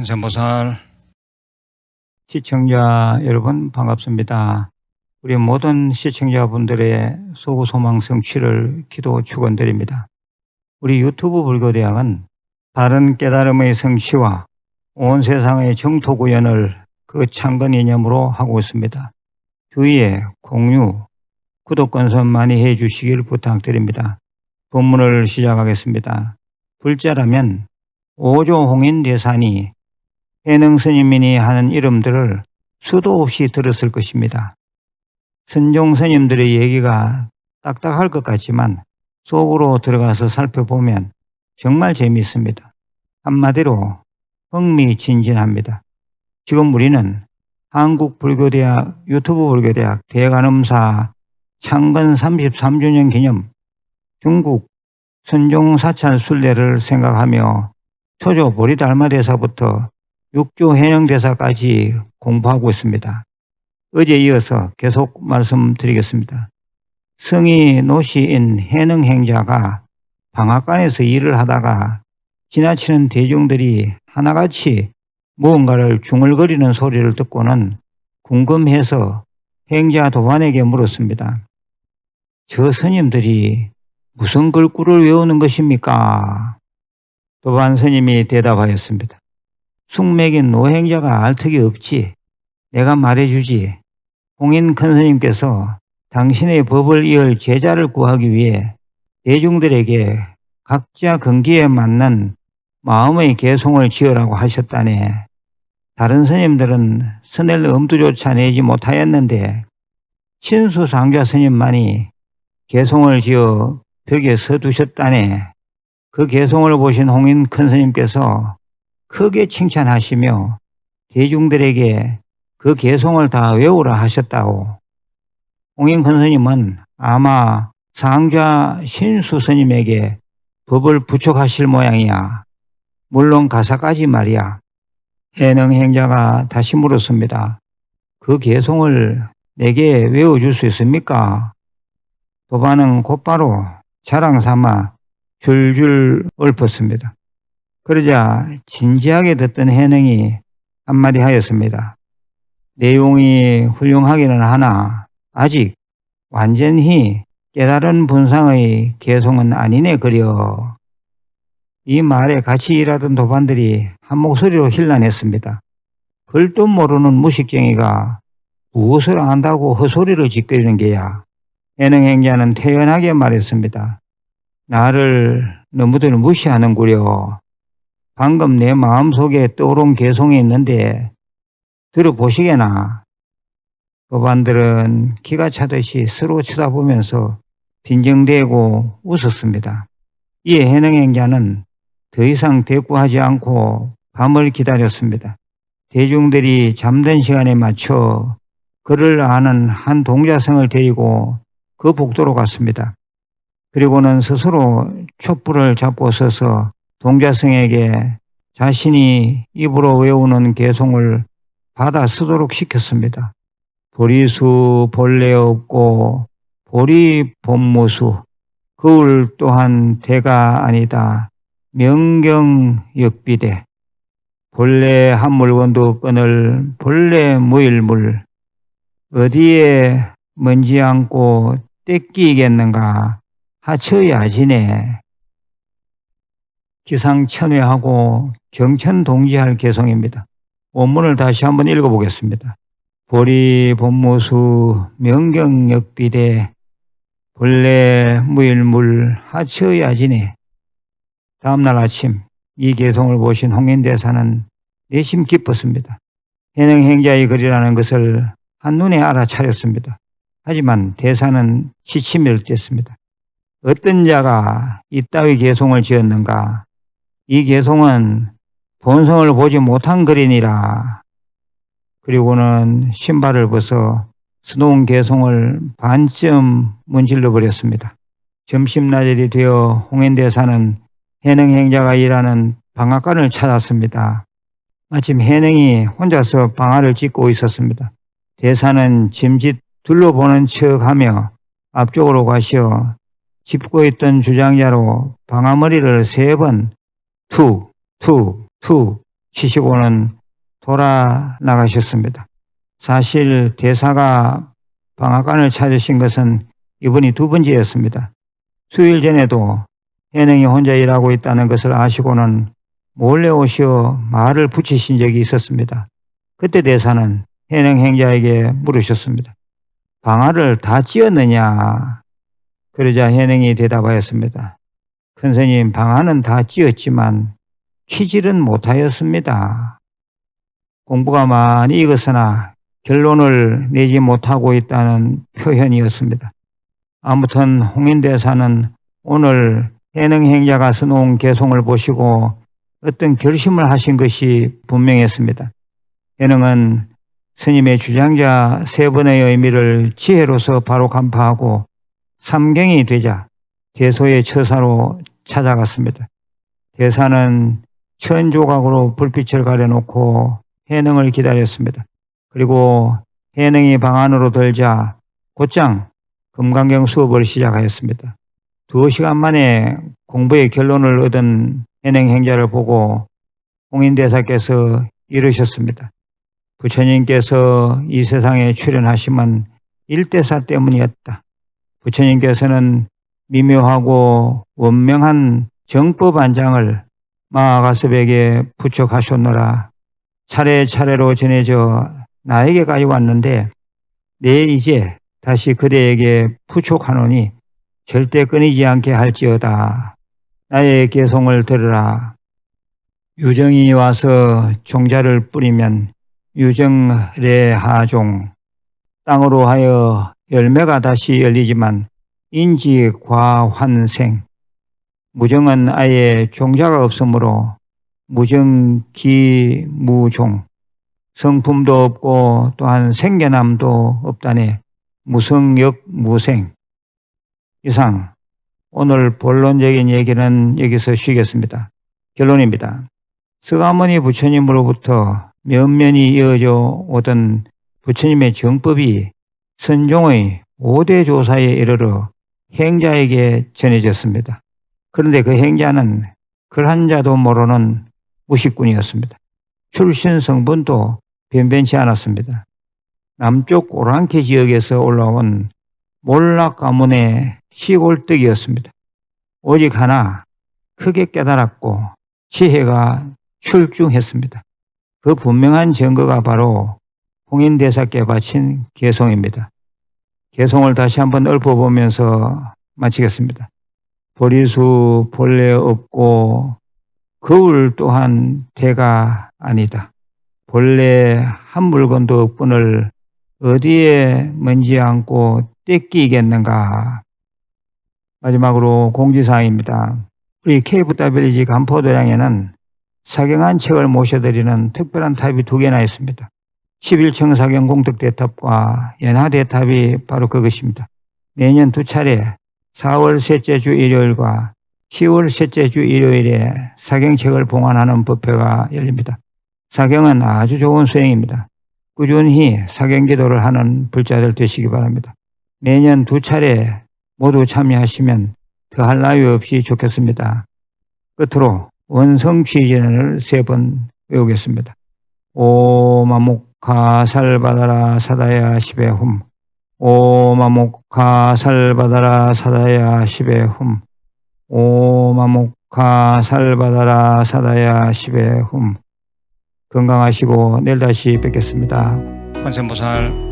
큰샘보살 시청자 여러분 반갑습니다. 우리 모든 시청자분들의 소구 소망 성취를 기도 축원드립니다. 우리 유튜브 불교대학은 다른 깨달음의 성취와 온 세상의 정토 구현을 그 창건 이념으로 하고 있습니다. 주위에 공유, 구독 건선 많이 해주시길 부탁드립니다. 본문을 시작하겠습니다. 불자라면 오조 홍인 대산이 해능 스님이니 하는 이름들을 수도 없이 들었을 것입니다. 선종 스님들의 얘기가 딱딱할 것 같지만 속으로 들어가서 살펴보면 정말 재미있습니다. 한마디로 흥미진진합니다. 지금 우리는 한국불교대학 유튜브 불교대학 대관음사 창건 33주년 기념 중국 선종 사찰 순례를 생각하며 초조 보리달마 대사부터 육조 해령대사까지 공부하고 있습니다. 어제 이어서 계속 말씀드리겠습니다. 성이 노시인 해능 행자가 방앗간에서 일을 하다가 지나치는 대중들이 하나같이 무언가를 중얼거리는 소리를 듣고는 궁금해서 행자 도반에게 물었습니다. 저 스님들이 무슨 글귀를 외우는 것입니까? 도반 스님이 대답하였습니다. 숙맥인 노행자가 알 턱이 없지. 내가 말해주지. 홍인 큰 스님께서 당신의 법을 이을 제자를 구하기 위해 대중들에게 각자 근기에 맞는 마음의 개송을 지으라고 하셨다네. 다른 스님들은 스넬 엄두조차 내지 못하였는데 신수상자 스님만이 개송을 지어 벽에 서두셨다네. 그 개송을 보신 홍인 큰 스님께서 크게 칭찬하시며 대중들에게 그 개송을 다 외우라 하셨다고. 홍인 큰 스님은 아마 상좌 신수 스님에게 법을 부촉하실 모양이야. 물론 가사까지 말이야. 해능 행자가 다시 물었습니다. 그 개송을 내게 외워줄 수 있습니까? 도반은 곧바로 자랑 삼아 줄줄 읊었습니다. 그러자 진지하게 듣던 해능이 한마디 하였습니다. 내용이 훌륭하기는 하나 아직 완전히 깨달은 분상의 개송은 아니네 그려. 이 말에 같이 일하던 도반들이 한 목소리로 힐난했습니다. 글도 모르는 무식쟁이가 무엇을 안다고 헛소리를 짓거리는 게야. 예능행자는 태연하게 말했습니다. 나를 너무들 무시하는구려. 방금 내 마음속에 떠오른 개송이 있는데 들어보시게나. 도반들은 기가 차듯이 서로 쳐다보면서 빈정대고 웃었습니다. 이에 해능행자는 더 이상 대꾸하지 않고 밤을 기다렸습니다. 대중들이 잠든 시간에 맞춰 그를 아는 한 동자성을 데리고 그 복도로 갔습니다. 그리고는 스스로 촛불을 잡고 서서 동자성에게 자신이 입으로 외우는 개송을 받아 쓰도록 시켰습니다. 보리수 본래 없고 보리 본무수 거울 또한 대가 아니다. 명경 역비대 본래 한 물건도 끊을 본래 무일물 어디에 먼지 않고 떼끼겠는가 하쳐야지네. 기상천외하고 경천동지할 개성입니다. 원문을 다시 한번 읽어보겠습니다. 보리 본무수 명경역비대 본래 무일물 하쳐야지네. 다음날 아침 이 개성을 보신 홍인대사는 내심 기뻤습니다. 해능행자의 글이라는 것을 한눈에 알아차렸습니다. 하지만 대사는 시치멸됐습니다. 어떤 자가 이따위 개송을 지었는가? 이 개송은 본성을 보지 못한 글이니라. 그리고는 신발을 벗어 스노운 개송을 반쯤 문질러 버렸습니다. 점심나절이 되어 홍인대사는 해능 행자가 일하는 방앗간을 찾았습니다. 마침 해능이 혼자서 방아를 찍고 있었습니다. 대사는 짐짓 둘러보는 척하며 앞쪽으로 가시어 짚고 있던 주장자로 방아머리를 세 번 툭, 툭, 툭 치시고는 돌아 나가셨습니다. 사실 대사가 방앗간을 찾으신 것은 이번이 두 번째였습니다. 수일 전에도 현행이 혼자 일하고 있다는 것을 아시고는 몰래 오시어 말을 붙이신 적이 있었습니다. 그때 대사는 현행 행자에게 물으셨습니다. 방아를 다 찧었느냐? 그러자 현행이 대답하였습니다. 큰 스님, 방아는 다 찧었지만 키질은 못하였습니다. 공부가 많이 익었으나 결론을 내지 못하고 있다는 표현이었습니다. 아무튼 홍인대사는 오늘 해능행자가 써놓은 개송을 보시고 어떤 결심을 하신 것이 분명했습니다. 해능은 스님의 주장자 세 번의 의미를 지혜로서 바로 간파하고 삼경이 되자 대소의 처사로 찾아갔습니다. 대사는 천 조각으로 불빛을 가려놓고 해능을 기다렸습니다. 그리고 해능이 방 안으로 들자 곧장 금강경 수업을 시작하였습니다. 두 시간 만에 공부의 결론을 얻은 해능 행자를 보고 홍인대사께서 이르셨습니다. 부처님께서 이 세상에 출연하심은 일대사 때문이었다. 부처님께서는 미묘하고 원명한 정법 안장을 마하가섭에게 부척하셨노라. 차례차례로 전해져 나에게까지 왔는데 내 이제 다시 그대에게 부촉하노니 절대 끊이지 않게 할지어다. 나의 개송을 들으라. 유정이 와서 종자를 뿌리면 유정례하종 땅으로 하여 열매가 다시 열리지만 인지과환생 무정은 아예 종자가 없으므로 무정기무종 성품도 없고 또한 생겨남도 없다네 무성역 무생 이상 오늘 본론적인 얘기는 여기서 쉬겠습니다. 결론입니다. 서가모니 부처님으로부터 면면이 이어져 오던 부처님의 정법이 선종의 5대 조사에 이르러 행자에게 전해졌습니다. 그런데 그 행자는 글한 자도 모르는 무식꾼이었습니다. 출신 성분도 변변치 않았습니다. 남쪽 오랑캐 지역에서 올라온 몰락 가문의 시골떡이었습니다. 오직 하나 크게 깨달았고 지혜가 출중했습니다. 그 분명한 증거가 바로 홍인대사께 바친 개송입니다. 개송을 다시 한번 읊어보면서 마치겠습니다. 보리수 본래 없고 거울 또한 대가 아니다. 본래 한 물건도 없분을 어디에 먼지 않고 떼끼겠는가. 마지막으로 공지사항입니다. 우리 KFWG 간포도량에는 사경한 책을 모셔드리는 특별한 탑이 두 개나 있습니다. 11층 사경 공덕대탑과 연하대탑이 바로 그것입니다. 매년 두 차례 4월 셋째 주 일요일과 10월 셋째 주 일요일에 사경책을 봉안하는 법회가 열립니다. 사경은 아주 좋은 수행입니다. 꾸준히 사경 기도를 하는 불자들 되시기 바랍니다. 매년 두 차례 모두 참여하시면 더할 나위 없이 좋겠습니다. 끝으로 원성 취진을 세 번 외우겠습니다. 오마목 카 살바다라 사다야 시베훔 오마목카 살바다라 사다야 시베훔 오마목카 살바다라 사다야 시베훔 건강하시고 내일 다시 뵙겠습니다. 관세음보살